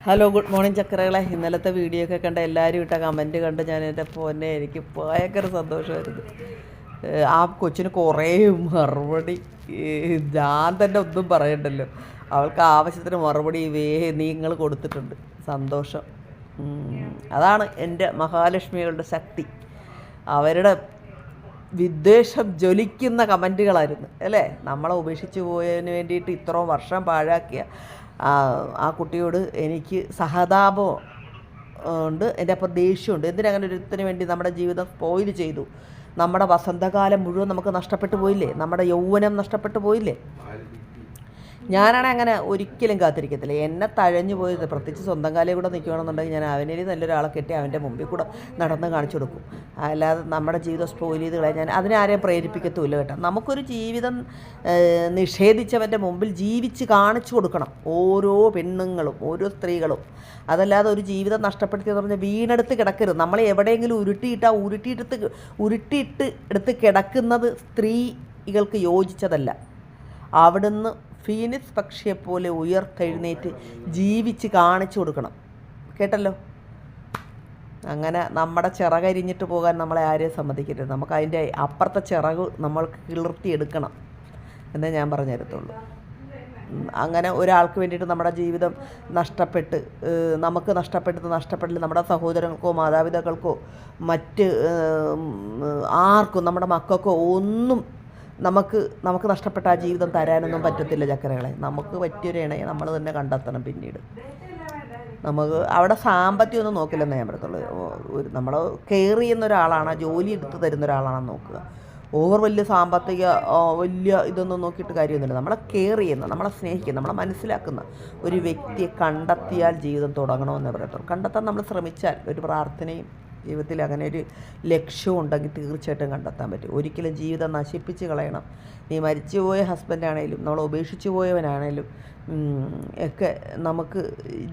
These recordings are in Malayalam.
ഹലോ ഗുഡ് മോർണിംഗ് ചക്രകളെ ഇന്നലത്തെ വീഡിയോ ഒക്കെ കണ്ട എല്ലാവരും ഇട്ട കമന്റ് കണ്ട് ഞാൻ എന്റെ പൊന്നെ എനിക്ക് ഭയങ്കര സന്തോഷമായിരുന്നു. ആ കൊച്ചിന് കുറേ മറുപടി ഞാൻ തന്നെ ഒന്നും പറയണ്ടല്ലോ. അവൾക്ക് ആവശ്യത്തിന് മറുപടി വേ നിങ്ങൾ കൊടുത്തിട്ടുണ്ട്. സന്തോഷം. അതാണ് എന്റെ മഹാലക്ഷ്മികളുടെ ശക്തി. അവരുടെ വിദ്വേഷം ജ്വലിക്കുന്ന കമന്റുകളായിരുന്നു അല്ലേ? നമ്മളെ ഉപേക്ഷിച്ച് പോയതിന് വേണ്ടിയിട്ട് ഇത്രയും വർഷം പാഴാക്കിയ ആ കുട്ടിയോട് എനിക്ക് സഹതാപം ഉണ്ട്. എന്റെ അപ്പം ദേഷ്യമുണ്ട്. എന്തിനങ്ങനെ ഒരുത്തിന് വേണ്ടി നമ്മുടെ ജീവിതം സ്പോയിൽ ചെയ്തു? നമ്മുടെ വസന്തകാലം മുഴുവൻ നമുക്ക് നഷ്ടപ്പെട്ടു പോയില്ലേ? നമ്മുടെ യൗവനം നഷ്ടപ്പെട്ടു പോയില്ലേ? ഞാനാണ് അങ്ങനെ ഒരിക്കലും കാത്തിരിക്കത്തില്ല. എന്നെ തഴഞ്ഞു പോയത് പ്രത്യേകിച്ച് സ്വന്തം കാലേ കൂടെ നിൽക്കുകയാണെന്നുണ്ടെങ്കിൽ ഞാൻ അവനിൽ നല്ലൊരാളെ കെട്ടി അവന്റെ മുമ്പിൽ കൂടെ നടന്ന് കാണിച്ചു കൊടുക്കും. അല്ലാതെ നമ്മുടെ ജീവിതം സ്പോയിൽ ചെയ്ത് കളയാൻ ഞാൻ അതിനാരെയും പ്രേരിപ്പിക്കത്തുമില്ല കേട്ടോ. നമുക്കൊരു ജീവിതം നിഷേധിച്ചവന്റെ മുമ്പിൽ ജീവിച്ച് കാണിച്ചു കൊടുക്കണം. ഓരോ പെണ്ണുങ്ങളും ഓരോ സ്ത്രീകളും. അതല്ലാതെ ഒരു ജീവിതം നഷ്ടപ്പെടുത്തിയെന്ന് പറഞ്ഞാൽ വീണെടുത്ത് കിടക്കരുത്. നമ്മൾ എവിടെയെങ്കിലും ഉരുട്ടിയിട്ട് ആ ഉരുട്ടിയിട്ട് ഉരുട്ടിയിട്ട് എടുത്ത് കിടക്കുന്നത് സ്ത്രീകൾക്ക് യോജിച്ചതല്ല. അവിടുന്ന് ഫീനിക്സ് പക്ഷിയെപ്പോലെ ഉയർത്തെഴുന്നേറ്റ് ജീവിച്ച് കാണിച്ചു കൊടുക്കണം. കേട്ടല്ലോ? അങ്ങനെ നമ്മുടെ ചിറകരിഞ്ഞിട്ട് പോകാൻ നമ്മളെ ആരെയും സമ്മതിക്കരുത്. നമുക്ക് അതിന്റെ അപ്പുറത്തെ ചിറക് നമ്മൾക്ക് കിളിർത്തിയെടുക്കണം എന്നേ ഞാൻ പറഞ്ഞു തരത്തുള്ളൂ അങ്ങനെ ഒരാൾക്ക് വേണ്ടിയിട്ട് നമ്മുടെ ജീവിതം നഷ്ടപ്പെട്ട് നമുക്ക് നഷ്ടപ്പെട്ടത് നഷ്ടപ്പെട്ടില്ല നമ്മുടെ സഹോദരങ്ങൾക്കോ മാതാപിതാക്കൾക്കോ മറ്റ് ആർക്കും നമ്മുടെ മക്കൾക്കോ ഒന്നും നമുക്ക് നമുക്ക് നഷ്ടപ്പെട്ട ആ ജീവിതം തരാനൊന്നും പറ്റത്തില്ല ചക്കരകളെ. നമുക്ക് പറ്റിയൊരു ഇണയെ നമ്മൾ തന്നെ കണ്ടെത്തണം പിന്നീട്. നമുക്ക് അവിടെ സാമ്പത്തികം ഒന്നും ഞാൻ പറയത്തുള്ളൂ. ഒരു നമ്മൾ കെയർ ചെയ്യുന്ന ഒരാളാണ് ജോലി എടുത്ത് തരുന്ന ഒരാളാണെന്ന് നോക്കുക. ഓവർ വലിയ സാമ്പത്തിക വലിയ ഇതൊന്നും നോക്കിയിട്ട് കാര്യമൊന്നുമില്ല. നമ്മളെ കെയർ ചെയ്യുന്ന നമ്മളെ സ്നേഹിക്കുന്ന നമ്മളെ മനസ്സിലാക്കുന്ന ഒരു വ്യക്തിയെ കണ്ടെത്തിയാൽ ജീവിതം തുടങ്ങണമെന്ന് പറയത്തുള്ളൂ. കണ്ടെത്താൻ നമ്മൾ ശ്രമിച്ചാൽ ഒരു പ്രാർത്ഥനയും ജീവിതത്തിൽ അങ്ങനെ ഒരു ലക്ഷ്യം ഉണ്ടെങ്കിൽ തീർച്ചയായിട്ടും കണ്ടെത്താൻ പറ്റും. ഒരിക്കലും ജീവിതം നശിപ്പിച്ച് കളയണം. നീ മരിച്ചുപോയ ഹസ്ബൻഡാണേലും നമ്മൾ ഉപേക്ഷിച്ചു പോയവനാണേലും ഒക്കെ നമുക്ക്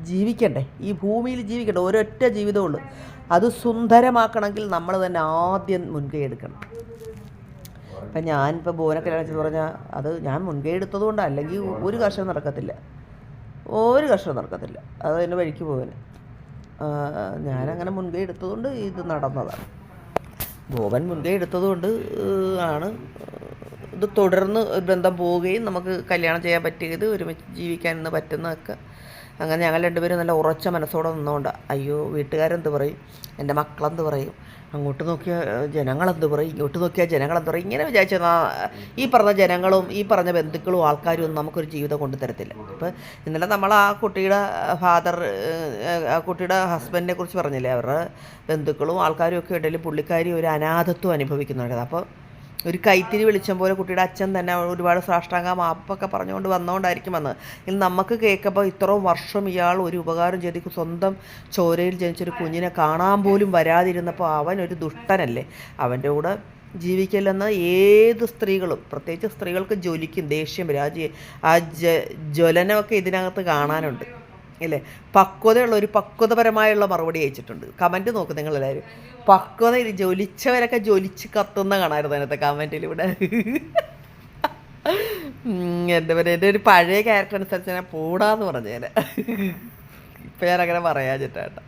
ജീവിക്കണ്ടേ? ഈ ഭൂമിയിൽ ജീവിക്കണ്ടേ? ഒരൊറ്റ ജീവിതമുള്ളൂ അത് സുന്ദരമാക്കണമെങ്കിൽ നമ്മൾ തന്നെ ആദ്യം മുൻകൈ എടുക്കണം. ഇപ്പം ഞാനിപ്പോൾ ബോനൊക്കെ കല്യാണിച്ചത് പറഞ്ഞാൽ അത് ഞാൻ മുൻകൈ എടുത്തതുകൊണ്ട്. അല്ലെങ്കിൽ ഒരു കർഷകം നടക്കത്തില്ല. ഒരു കർഷകം നടക്കത്തില്ല. അത് എന്റെ വഴിക്ക് പോകാൻ ഞാനങ്ങനെ മുൻകൈ എടുത്തതുകൊണ്ട് ഇത് നടന്നതാണ്. ഗോവൻ മുൻകൈ എടുത്തതുകൊണ്ട് ആണ് ഇത് തുടർന്ന് ബന്ധം പോവുകയും നമുക്ക് കല്യാണം ചെയ്യാൻ പറ്റിയത് ഒരുമിച്ച് ജീവിക്കാൻ ഇന്ന് പറ്റുന്നതൊക്കെ. അങ്ങനെ ഞങ്ങൾ രണ്ടുപേരും നല്ല ഉറച്ച മനസ്സോടെ നിന്നുകൊണ്ട് അയ്യോ വീട്ടുകാരെന്ത് പറയും? എന്റെ മക്കളെന്ത് പറയും? അങ്ങോട്ട് നോക്കിയാൽ ജനങ്ങളെന്ത് പറയും? ഇങ്ങോട്ട് നോക്കിയാൽ ജനങ്ങളെന്ത് പറയും? ഇങ്ങനെ വിചാരിച്ചാൽ ഈ പറഞ്ഞ ജനങ്ങളും ഈ പറഞ്ഞ ബന്ധുക്കളും ആൾക്കാരും ഒന്നും നമുക്കൊരു ജീവിതം കൊണ്ടു തരത്തില്ല. അപ്പോൾ ഇന്നലെ നമ്മൾ ആ കുട്ടിയുടെ ഫാദർ ആ കുട്ടിയുടെ ഹസ്ബൻഡിനെ കുറിച്ച് പറഞ്ഞില്ലേ? അവരുടെ ബന്ധുക്കളും ആൾക്കാരും ഒക്കെ ഉണ്ടെങ്കിൽ പുള്ളിക്കാരി ഒരു അനാഥത്വം അനുഭവിക്കുന്നുണ്ട് അപ്പോൾ ഒരു കൈത്തിരി വെളിച്ചം പോലെ കുട്ടിയുടെ അച്ഛൻ തന്നെ ഒരുപാട് സാഷ്ടാംഗ മാപ്പൊക്കെ പറഞ്ഞുകൊണ്ട് വന്നുകൊണ്ടായിരിക്കും വന്നത്. ഇനി നമുക്ക് കേൾക്കുമ്പോൾ ഇത്രയും വർഷം ഇയാൾ ഒരു ഉപകാരം ചെയ്ത് സ്വന്തം ചോരയിൽ ജനിച്ചൊരു കുഞ്ഞിനെ കാണാൻ പോലും വരാതിരുന്നപ്പോൾ അവൻ ഒരു ദുഷ്ടനല്ലേ? അവന്റെ കൂടെ ജീവിക്കില്ലെന്ന് ഏത് സ്ത്രീകളും പ്രത്യേകിച്ച് സ്ത്രീകൾക്ക് ജ്വലിക്കും ദേഷ്യം വരും. ആ ജ്വലനമൊക്കെ ഇതിനകത്ത് കാണാനുണ്ട്. ഇല്ലേ പക്വതയുള്ള ഒരു പക്വതപരമായുള്ള മറുപടി അയച്ചിട്ടുണ്ട്. കമന്റ് നോക്ക് നിങ്ങളെല്ലാവരും. പക്വത ജ്വലിച്ചവരൊക്കെ ജ്വലിച്ച് കത്തുന്ന കാണാമായിരുന്നു അതിനകത്തെ ഇവിടെ. എന്താ പറയുക എന്റെ ഒരു പഴയ ക്യാരക്ടർ അനുസരിച്ച് ഞാൻ പോടാന്ന് പറഞ്ഞേനെ. ഇപ്പം ഞാനങ്ങനെ പറയാഞ്ഞിട്ടാട്ടോ ചേട്ടാ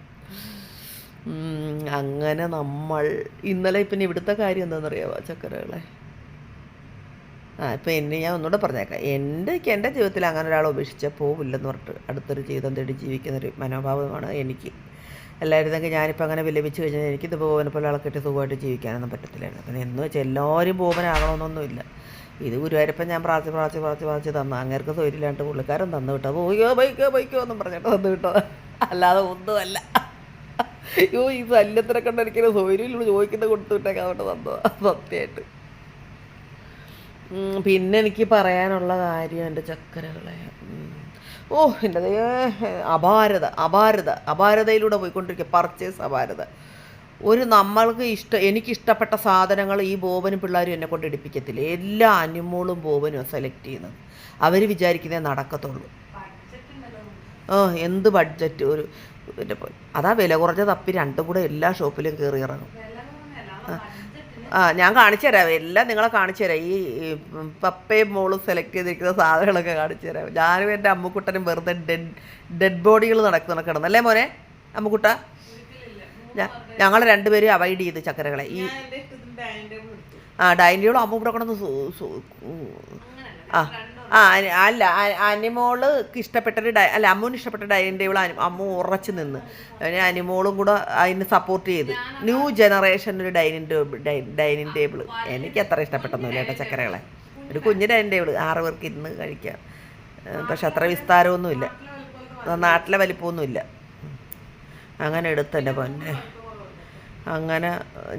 അങ്ങനെ നമ്മൾ ഇന്നലെ പിന്നെ ഇവിടുത്തെ കാര്യം എന്താണെന്നറിയാമോ ചക്കരകളെ? ആ ഇപ്പം എന്നെ ഞാൻ ഒന്നുകൂടെ പറഞ്ഞേക്കാം. എന്റെ എന്റെ ജീവിതത്തിൽ അങ്ങനെ ഒരാൾ ഉപേക്ഷിച്ചാൽ പോവില്ലെന്ന് പറഞ്ഞിട്ട് അടുത്തൊരു ജീവിതം തേടി ജീവിക്കുന്നൊരു മനോഭാവമാണ് എനിക്ക്. എല്ലായിരുന്നെങ്കിൽ ഞാനിപ്പോൾ അങ്ങനെ വിലപിച്ച് കഴിഞ്ഞാൽ എനിക്കിത് പോകാൻ പോലെ ആളെ സുഖമായിട്ട് ജീവിക്കാനൊന്നും പറ്റത്തില്ലായിരുന്നു. പിന്നെ എന്ന് വെച്ചാൽ എല്ലാവരും പോകാനാകണമെന്നൊന്നുമില്ല ഇത് ഗുരുവായൂരപ്പം ഞാൻ പ്രാർത്ഥി പ്രാർത്ഥി പ്രാർത്ഥി പ്രാർത്ഥി തന്നു. അങ്ങേർക്ക് സൗകര്യമില്ലാണ്ട് പുള്ളിക്കാരൻ തന്നു വിട്ടോ ഓയ്യോ ബൈക്കോ ബൈക്കോ എന്നും പറഞ്ഞിട്ട് തന്നു വിട്ടോ അല്ലാതെ ഒന്നുമല്ല. അയ്യോ ഈ ശല്യത്തിനെ കണ്ടെനിക്കൊരു സൗകര്യം ചോദിക്കുന്നത് കൊടുത്തു വിട്ടേക്കാൻ വേണ്ടി തന്നു സത്യമായിട്ട്. പിന്നെ എനിക്ക് പറയാനുള്ള കാര്യം എന്റെ ചക്കരകളെ. ഓ എന്റെ അപാരത അപാരത അപാരതയിലൂടെ പോയിക്കൊണ്ടിരിക്കുക. പർച്ചേസ് അപാരത. ഒരു നമ്മൾക്ക് ഇഷ്ട എനിക്കിഷ്ടപ്പെട്ട സാധനങ്ങൾ ഈ ബോബനും പിള്ളേരും എന്നെ കൊണ്ട് എടുപ്പിക്കത്തില്ല എല്ലാ അനിമോളും ബോബനും സെലക്ട് ചെയ്യുന്നത്. അവർ വിചാരിക്കുന്നേ നടക്കത്തുള്ളൂ. ആ എന്ത് ബഡ്ജറ്റ് ഒരു അതാ വില കുറഞ്ഞ തപ്പി രണ്ടും കൂടെ എല്ലാ ഷോപ്പിലും കയറി ഇറങ്ങും. ആ. ഞാൻ കാണിച്ചു തരാം. എല്ലാം നിങ്ങളെ കാണിച്ചു തരാം. ഈ പപ്പയും മോളും സെലക്ട് ചെയ്തിരിക്കുന്ന സാധനങ്ങളൊക്കെ കാണിച്ചു തരാം. ഞാനും എന്റെ അമ്മുക്കുട്ടനും വെറുതെ ഡെഡ് ഡെഡ് ബോഡികൾ നടക്കുന്ന കിടന്നു അല്ലേ മോനെ? അമ്മുക്കുട്ട? ഞങ്ങൾ രണ്ടുപേരും അവൈഡ് ചെയ്ത് ചക്കരകളെ. ഈ ആ ഡൈനിങ് ടേബിൾ അമ്മ ഇവിടെ കിടന്ന് സു- സു- ആ ആ അല്ല അനിമോൾക്ക് ഇഷ്ടപ്പെട്ടൊരു ഡൈ അല്ല അമ്മുവിന് ഇഷ്ടപ്പെട്ട ഡൈനിങ് ടേബിൾ അമ്മ ഉറച്ചു നിന്ന്. അതിന് അനിമോളും കൂടെ അതിന് സപ്പോർട്ട് ചെയ്ത്. ന്യൂ ജനറേഷൻ ഒരു ഡൈനിങ് ടേബിൾ ഡൈനിങ് ടേബിൾ. എനിക്ക് അത്ര ഇഷ്ടപ്പെട്ടൊന്നുമില്ല കേട്ടോ ചക്കരകളെ. ഒരു കുഞ്ഞു ഡൈനിങ് ടേബിൾ ആറ് പേർക്ക് ഇരുന്ന് കഴിക്കാം. പക്ഷെ അത്ര വിസ്താരമൊന്നുമില്ല. നാട്ടിലെ വലിപ്പമൊന്നുമില്ല. അങ്ങനെ എടുത്തല്ലേ പൊന്നെ. അങ്ങനെ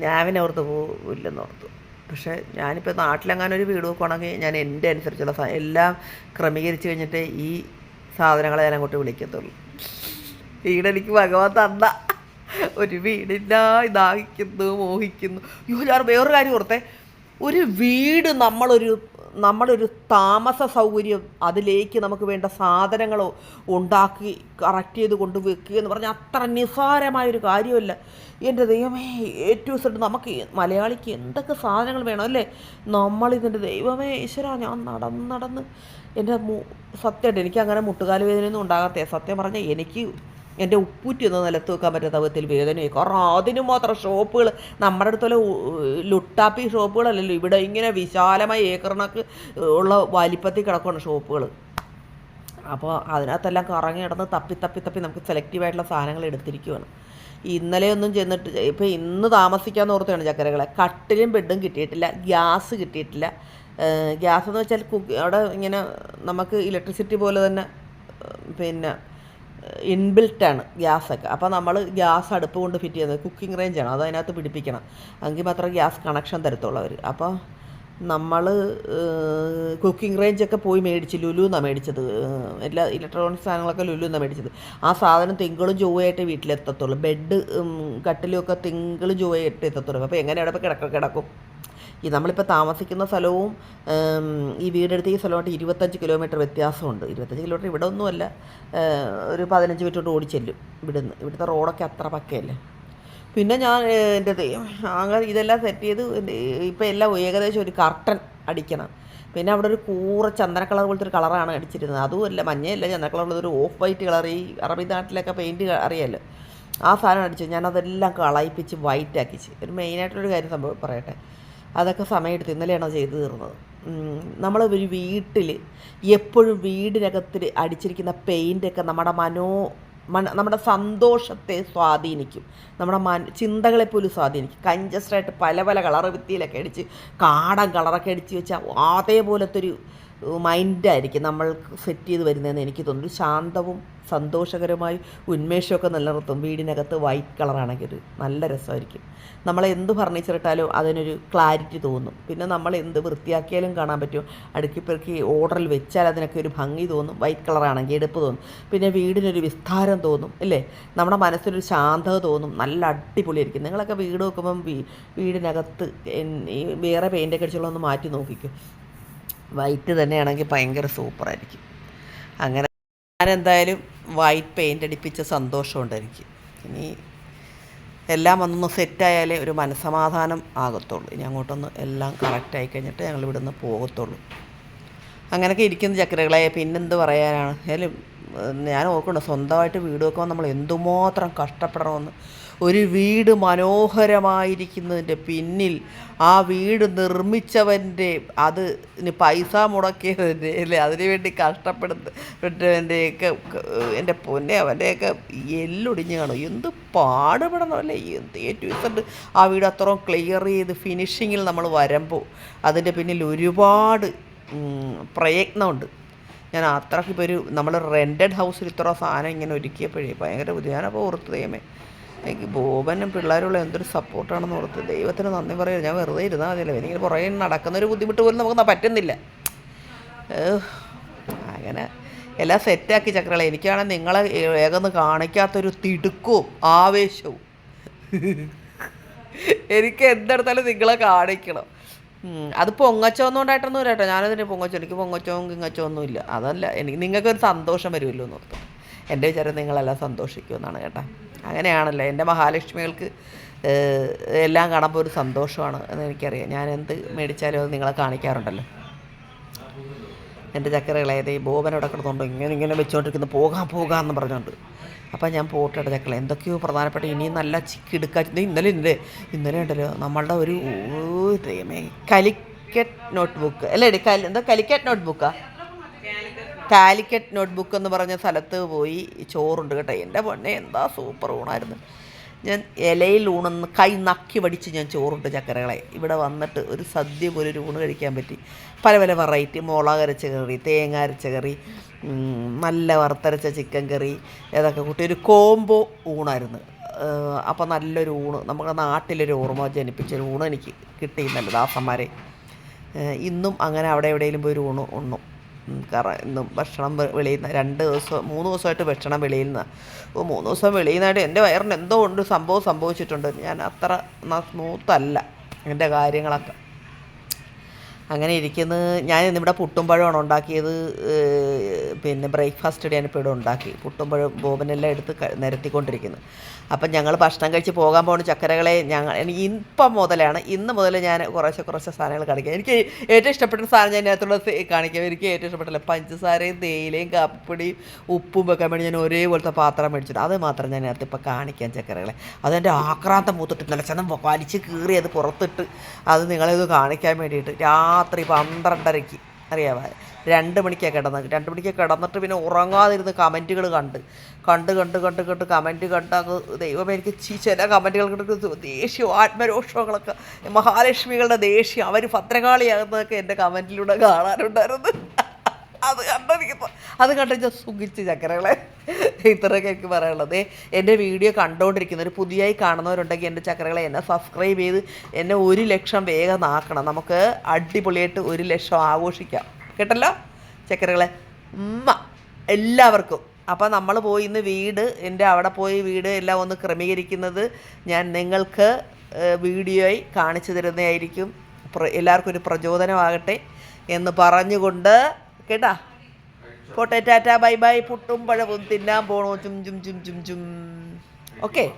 ഞാവിനെ ഓർത്ത് പോവില്ലെന്ന് ഓർത്തു. പക്ഷേ ഞാനിപ്പോൾ നാട്ടിലെങ്ങാനും ഒരു വീട് വെക്കുകയാണെങ്കിൽ ഞാൻ എന്റെ അനുസരിച്ചുള്ള എല്ലാം ക്രമീകരിച്ച് കഴിഞ്ഞിട്ട് ഈ സാധനങ്ങളെ ഞാൻ അങ്ങോട്ട് വിളിക്കത്തുള്ളൂ. വീടെനിക്ക് ഭഗവാൻ തന്ന. ഒരു വീടില്ല ഇതാഹിക്കുന്നു മോഹിക്കുന്നു. അയ്യോ ഞാൻ വേറൊരു കാര്യം ഓർത്തേ. ഒരു വീട് നമ്മളൊരു നമ്മളൊരു താമസ സൗകര്യം അതിലേക്ക് നമുക്ക് വേണ്ട സാധനങ്ങളോ ഉണ്ടാക്കി കറക്റ്റ് ചെയ്ത് കൊണ്ട് വെക്കുക എന്ന് പറഞ്ഞാൽ അത്ര നിസ്സാരമായൊരു കാര്യമല്ല. എന്റെ ദൈവമേ ഏറ്റവും സെറ്റ് നമുക്ക് മലയാളിക്ക് എന്തൊക്കെ സാധനങ്ങൾ വേണം അല്ലേ? നമ്മളിതിന്റെ ദൈവമേ ഈശ്വര ഞാൻ നടന്ന് നടന്ന് എന്റെ സത്യമായിട്ട് എനിക്ക് അങ്ങനെ മുട്ടുകാൽ വേദനയൊന്നും ഉണ്ടാകാത്ത സത്യം പറഞ്ഞാൽ എനിക്ക് എന്റെ ഉപ്പൂറ്റി ഒന്ന് നിലത്ത് വെക്കാൻ പറ്റാത്ത വിധത്തിൽ വേദനയായി. കാരണം അതിന് മാത്രം ഷോപ്പുകൾ നമ്മുടെ അടുത്തുള്ള ലുട്ടാപ്പി ഷോപ്പുകളല്ലല്ലോ. ഇവിടെ ഇങ്ങനെ വിശാലമായ ഏക്കറിനൊക്കെ ഉള്ള വലിപ്പത്തിൽ കിടക്കുന്ന ഷോപ്പുകൾ. അപ്പോൾ അതിനകത്തെല്ലാം കറങ്ങി കിടന്ന് തപ്പി തപ്പി തപ്പി നമുക്ക് സെലക്റ്റീവായിട്ടുള്ള സാധനങ്ങൾ എടുത്തിരിക്കുവാണ്. ഇന്നലെ ഒന്നും ചെന്നിട്ട് ഇപ്പോൾ ഇന്ന് താമസിക്കാൻ ഓർത്താണ് ചക്കരകളെ. കട്ടിലും ബെഡും കിട്ടിയിട്ടില്ല ഗ്യാസ് കിട്ടിയിട്ടില്ല. ഗ്യാസ് എന്ന് വെച്ചാൽ കുക്ക് അവിടെ ഇങ്ങനെ നമുക്ക് ഇലക്ട്രിസിറ്റി പോലെ തന്നെ പിന്നെ ഇൻബിൽട്ടാണ് ഗ്യാസൊക്കെ. അപ്പോൾ നമ്മൾ ഗ്യാസ് അടുപ്പ് കൊണ്ട് ഫിറ്റ് ചെയ്യുന്നത് കുക്കിംഗ് റേഞ്ചാണ്. അത് അതിനകത്ത് പിടിപ്പിക്കണം. എങ്കിൽ മാത്രമേ ഗ്യാസ് കണക്ഷൻ തരത്തുള്ളൂ അവർ അപ്പോൾ നമ്മൾ കുക്കിംഗ് റേഞ്ചൊക്കെ പോയി മേടിച്ച് ലുലുന്നാണ് മേടിച്ചത്. എല്ലാ ഇലക്ട്രോണിക് സാധനങ്ങളൊക്കെ ലുലുന്നാണ് മേടിച്ചത്. ആ സാധനം തിങ്കളും ചൊവ്വയായിട്ട് വീട്ടിലെത്തത്തുള്ളൂ. ബെഡ് കട്ടിലും ഒക്കെ തിങ്കളും ചൊവ്വയായിട്ട് എത്തത്തുള്ളൂ. അപ്പോൾ എങ്ങനെ അവിടെ കിടക്ക കിടക്കും? ഈ നമ്മളിപ്പോൾ താമസിക്കുന്ന സ്ഥലവും ഈ വീടെടുത്ത് ഈ സ്ഥലമായിട്ട് ഇരുപത്തഞ്ച് കിലോമീറ്റർ വ്യത്യാസമുണ്ട്. ഇരുപത്തഞ്ച് കിലോമീറ്റർ ഇവിടെ ഒന്നുമല്ല ഒരു പതിനഞ്ച് മിനിറ്റോട്ട് കൊണ്ട് ഓടിച്ചെല്ലും ഇവിടുന്ന്. ഇവിടുത്തെ റോഡൊക്കെ അത്ര പക്കയല്ലേ. പിന്നെ ഞാൻ എന്റെ അങ്ങനെ ഇതെല്ലാം സെറ്റ് ചെയ്ത് ഇപ്പോൾ എല്ലാം ഏകദേശം ഒരു കർട്ടൻ അടിക്കണം. പിന്നെ അവിടെ ഒരു കൂറ ചന്ദന കളർ പോലത്തെ ഒരു കളറാണ് അടിച്ചിരുന്നത്. അതുമല്ല മഞ്ഞയല്ല. ചന്ദന കളറുള്ളത് ഒരു ഓഫ് വൈറ്റ് കളർ. ഈ അറബി നാട്ടിലൊക്കെ പെയിന്റ് അറിയാമല്ലോ ആ സാധനം അടിച്ചു ഞാനതെല്ലാം കളയിപ്പിച്ച് വൈറ്റ് ആക്കിച്ച്. ഒരു മെയിനായിട്ടുള്ളൊരു കാര്യം സംഭവം പറയട്ടെ. അതൊക്കെ സമയമെടുത്ത് ഇന്നലെയാണോ ചെയ്തു തീർന്നത്? നമ്മൾ ഒരു വീട്ടിൽ എപ്പോഴും വീടിനകത്തിൽ അടിച്ചിരിക്കുന്ന പെയിന്റൊക്കെ നമ്മുടെ മനോ നമ്മുടെ സന്തോഷത്തെ സ്വാധീനിക്കും. നമ്മുടെ മൻ ചിന്തകളെ പോലും സ്വാധീനിക്കും. കഞ്ചസ്റ്റഡായിട്ട് പല പല കളർ ഭിത്തിയിലൊക്കെ അടിച്ച് കാടൻ കളറൊക്കെ അടിച്ച് വെച്ചാൽ അതേപോലത്തെ ഒരു മൈൻഡായിരിക്കും നമ്മൾ സെറ്റ് ചെയ്ത് വരുന്നതെന്ന് എനിക്ക് തോന്നുന്നു. ശാന്തവും സന്തോഷകരമായി ഉന്മേഷമൊക്കെ നിലനിർത്തും. വീടിനകത്ത് വൈറ്റ് കളറാണെങ്കിൽ ഒരു നല്ല രസമായിരിക്കും. നമ്മൾ എന്ത് ഫർണിച്ചർ ഇട്ടാലും അതിനൊരു ക്ലാരിറ്റി തോന്നും. പിന്നെ നമ്മൾ എന്ത് വൃത്തിയാക്കിയാലും കാണാൻ പറ്റും. അടുക്കി പെറുക്കി ഓർഡറിൽ വെച്ചാൽ അതിനൊക്കെ ഒരു ഭംഗി തോന്നും. വൈറ്റ് കളറാണെങ്കിൽ എടുപ്പ് തോന്നും. പിന്നെ വീടിനൊരു വിസ്താരം തോന്നും അല്ലേ നമ്മുടെ മനസ്സിനൊരു ശാന്തത തോന്നും. നല്ല അടിപൊളിയായിരിക്കും. നിങ്ങളൊക്കെ വീട് വെക്കുമ്പം വീടിനകത്ത് വേറെ പെയിന്റൊക്കെ അടിച്ചുള്ളതൊന്ന് മാറ്റി നോക്കിക്കും. വൈറ്റ് തന്നെയാണെങ്കിൽ ഭയങ്കര സൂപ്പറായിരിക്കും. അങ്ങനെ ഞാനെന്തായാലും വൈറ്റ് പെയിന്റ് അടിപ്പിച്ച സന്തോഷമുണ്ട് എനിക്ക്. ഇനി എല്ലാം ഒന്നൊന്ന് സെറ്റായാലേ ഒരു മനസമാധാനം ആകത്തുള്ളൂ. ഇനി അങ്ങോട്ടൊന്ന് എല്ലാം കറക്റ്റായി കഴിഞ്ഞിട്ട് ഞങ്ങൾ ഇവിടുന്ന് പോകത്തുള്ളൂ. അങ്ങനെയൊക്കെ ഇരിക്കുന്ന ചക്കരകളെ പിന്നെന്ത് പറയാനാണ്? ഏതായാലും ഞാൻ ഓർക്കുന്നുണ്ട് സ്വന്തമായിട്ട് വീട് വെക്കുമ്പോൾ നമ്മൾ എന്തുമാത്രം കഷ്ടപ്പെടണമെന്ന്. ഒരു വീട് മനോഹരമായിരിക്കുന്നതിന്റെ പിന്നിൽ ആ വീട് നിർമ്മിച്ചവന്റെ അത് പൈസ മുടക്കിയതിന്റെ അല്ലേ? അതിനുവേണ്ടി കഷ്ടപ്പെടുന്നവന്റെയൊക്കെ എന്റെ പൊന്നെ അവന്റെയൊക്കെ എല്ലൊടിഞ്ഞ് കാണും. എന്ത് പാടുപെടണം അല്ലേ? എന്ത് ഏറ്റവും ആ വീട് അത്രയും ക്ലിയർ ചെയ്ത് ഫിനിഷിങ്ങിൽ നമ്മൾ വരുമ്പോൾ അതിന്റെ പിന്നിൽ ഒരുപാട് പ്രയത്നമുണ്ട്. ഞാൻ അത്രയ്ക്ക് ഇപ്പോൾ ഒരു നമ്മൾ റെന്റഡ് ഹൗസിൽ ഇത്ര സാധനം ഇങ്ങനെ ഒരുക്കിയപ്പോഴേ ഭയങ്കര ബുദ്ധിമുട്ടാണ് അപ്പോൾ ഓർത്ത് ദൈവമേ. എനിക്ക് ബോബനും പിള്ളേരുള്ള എന്തൊരു സപ്പോർട്ടാണെന്ന് ഓർത്ത് ദൈവത്തിന് നന്ദി പറയുക. ഞാൻ വെറുതെ ഇരുന്നാൽ മതിയല്ലോ. എനിക്ക് പുറകെ നടക്കുന്ന ഒരു ബുദ്ധിമുട്ട് പോലും നമുക്ക് പറ്റുന്നില്ല അങ്ങനെ എല്ലാം സെറ്റാക്കി ചക്രകളെ. എനിക്കാണെങ്കിൽ നിങ്ങളെ വേഗം കാണിക്കാത്തൊരു തിടുക്കവും ആവേശവും. എനിക്ക് എന്തെടുത്താലും നിങ്ങളെ കാണിക്കണം. അത് പൊങ്ങച്ചോന്നുകൊണ്ടായിട്ടൊന്നും ഉണ്ടായിട്ടൊന്നും ഇല്ല ഞാനതിന് പൊങ്ങച്ചോ. എനിക്ക് പൊങ്ങച്ചവും കിങ്ങച്ചോ ഒന്നും ഇല്ല. അതല്ല എനിക്ക് നിങ്ങൾക്കൊരു സന്തോഷം വരുമല്ലോ എന്ന് ഓർത്തു. എന്റെ വിചാരം നിങ്ങളെല്ലാം സന്തോഷിക്കുമെന്നാണ് കേട്ടോ. അങ്ങനെയാണല്ലോ. എന്റെ മഹാലക്ഷ്മികൾക്ക് എല്ലാം കാണുമ്പോൾ ഒരു സന്തോഷമാണ് എന്ന് എനിക്കറിയാം. ഞാൻ എന്ത് മേടിച്ചാലും അത് നിങ്ങളെ കാണിക്കാറുണ്ടല്ലോ. എന്റെ ചക്കരകളെ ഈ ബോബനോടെ കിടന്നുകൊണ്ട് ഇങ്ങനെ ഇങ്ങനെ വെച്ചുകൊണ്ടിരിക്കുന്നു പോകാം പോകാം എന്ന് പറഞ്ഞുകൊണ്ട്. അപ്പം ഞാൻ പോട്ടെ ചക്കള എന്തൊക്കെയോ പ്രധാനപ്പെട്ട ഇനിയും നല്ല ചിക്കി എടുക്കാൻ ഇന്നലെ ഇന്നലെ ഇന്നലെ ഉണ്ടല്ലോ. നമ്മളുടെ ഒരു കലിക്കറ്റ് നോട്ട് ബുക്ക് അല്ലേ എന്താ? കലിക്കറ്റ് നോട്ട് ബുക്കാ കാലിക്കറ്റ് നോട്ട്ബുക്ക് എന്ന് പറഞ്ഞ സ്ഥലത്ത് പോയി ചോറുണ്ട് കേട്ടോ. എന്റെ പൊന്നെ എന്താ സൂപ്പർ ഊണായിരുന്നു. ഞാൻ ഇലയിൽ ഊണെന്ന് കൈ നക്കി വടിച്ച് ഞാൻ ചോറുണ്ട് ചക്കരകളെ. ഇവിടെ വന്നിട്ട് ഒരു സദ്യ പോലെ ഒരു ഊണ് കഴിക്കാൻ പറ്റി. പല പല വെറൈറ്റി മുളക് അരച്ച കറി തേങ്ങ അരച്ച കറി നല്ല വറുത്തരച്ച ചിക്കൻ കറി ഏതൊക്കെ കൂട്ടി ഒരു കോംബോ ഊണായിരുന്നു. അപ്പോൾ നല്ലൊരു ഊണ്. നമ്മുടെ നാട്ടിലൊരു ഓർമ്മ ജനിപ്പിച്ചൊരു ഊണ് എനിക്ക് കിട്ടി നല്ല ദാസന്മാരെ. ഇന്നും അങ്ങനെ അവിടെ എവിടെയെങ്കിലും പോയി ഒരു ഊണ് ഉണ്ണും. കറ ഭക്ഷണം വെളിയിൽ രണ്ട് ദിവസം മൂന്ന് ദിവസമായിട്ട് ഭക്ഷണം വെളിയിൽ നിന്ന് ഓ മൂന്ന് ദിവസം വെളിയിൽ എന്റെ വയറിന് എന്തോ ഉണ്ട് സംഭവം സംഭവിച്ചിട്ടുണ്ട്. ഞാൻ അത്ര സ്മൂത്തല്ല എന്റെ കാര്യങ്ങളൊക്കെ. അങ്ങനെ ഇരിക്കുന്നത് ഞാൻ ഇന്നിവിടെ പുട്ടുംപഴമാണ് ഉണ്ടാക്കിയത്. പിന്നെ ബ്രേക്ക്ഫാസ്റ്റ് ഞാനിപ്പോൾ ഇവിടെ ഉണ്ടാക്കി. പുട്ടുംപഴം ബോബനെല്ലാം എടുത്ത് നിരത്തിക്കൊണ്ടിരിക്കുന്നത് നിരത്തിക്കൊണ്ടിരിക്കുന്നു. അപ്പം ഞങ്ങൾ ഭക്ഷണം കഴിച്ച് പോകാൻ പോകുന്ന ചക്കരകളെ. ഞങ്ങൾ എനിക്ക് ഇപ്പം മുതലാണ് ഇന്ന് മുതൽ ഞാൻ കുറേശ്ശെ കുറേശ്ശെ സാധനങ്ങൾ കാണിക്കാം. എനിക്ക് ഏറ്റവും ഇഷ്ടപ്പെട്ട സാധനം ഞാൻ അതിനകത്തുള്ള കാണിക്കാം. എനിക്ക് ഏറ്റവും ഇഷ്ടപ്പെട്ടില്ല. പഞ്ചസാരയും തേയിലയും കാപ്പിപ്പൊടിയും ഉപ്പും വെക്കാൻ വേണ്ടി ഞാൻ ഒരേപോലത്തെ പാത്രം മേടിച്ചിട്ട് അത് മാത്രം ഞാൻ അതിനകത്ത് ഇപ്പോൾ കാണിക്കാം ചക്കരകളെ. അതെന്റെ ആക്രാന്തം മൂത്തിട്ട് നിലച്ചെന്ന് വലിച്ച് കീറി അത് പുറത്തിട്ട് അത് നിങ്ങളിത് കാണിക്കാൻ വേണ്ടിയിട്ട്. രാത്രി പന്ത്രണ്ടരയ്ക്ക്. അറിയാമോ രണ്ട് മണിക്കാണ് കിടന്നത് രണ്ട് മണിക്ക് കിടന്നിട്ട് പിന്നെ ഉറങ്ങാതിരുന്ന് കമന്റുകൾ കണ്ട്. കണ്ട് കണ്ട് കണ്ട് കണ്ട് കമന്റ് കണ്ട് അങ്ങ് ദൈവം എനിക്ക് ചില കമന്റുകൾ കണ്ടിട്ട് ദേഷ്യവും ആത്മരോഷങ്ങളൊക്കെ. മഹാലക്ഷ്മികളുടെ ദേഷ്യം അവർ ഭദ്രകാളിയാകുന്നതൊക്കെ എന്റെ കമന്റിലൂടെ കാണാനുണ്ടായിരുന്നു. അത് കണ്ടിരിക്കുന്നു അത് കണ്ട് ഞാൻ സുഖിച്ച് ചക്കരകളെ. ഇത്രയൊക്കെ എനിക്ക് പറയാനുള്ളത്. എന്റെ വീഡിയോ കണ്ടുകൊണ്ടിരിക്കുന്നവർ പുതിയായി കാണുന്നവരുണ്ടെങ്കിൽ എന്റെ ചക്കരകളെ എന്നെ സബ്സ്ക്രൈബ് ചെയ്ത് എന്നെ ഒരു ലക്ഷം വേഗം ആക്കണം നമുക്ക് അടിപൊളിയായിട്ട് ഒരു ലക്ഷം ആഘോഷിക്കാം. കേട്ടല്ലോ? ചക്കരകളെ ഉമ്മ എല്ലാവർക്കും. അപ്പോൾ നമ്മൾ പോയി ഇന്ന് വീട് എന്റെ അവിടെ പോയി വീട് എല്ലാം ഒന്ന് ക്രമീകരിക്കുന്നത് ഞാൻ നിങ്ങൾക്ക് വീഡിയോയി കാണിച്ചു തരുന്നതായിരിക്കും. എല്ലാവർക്കും ഒരു പ്രചോദനമാകട്ടെ എന്ന് പറഞ്ഞുകൊണ്ട് കേട്ടാ? പോട്ടെ ബൈ ബൈ. പുട്ടും പഴവും തിന്നാൻ പോണോ. ചും ചും ചും ചും ചും. ഓക്കെ.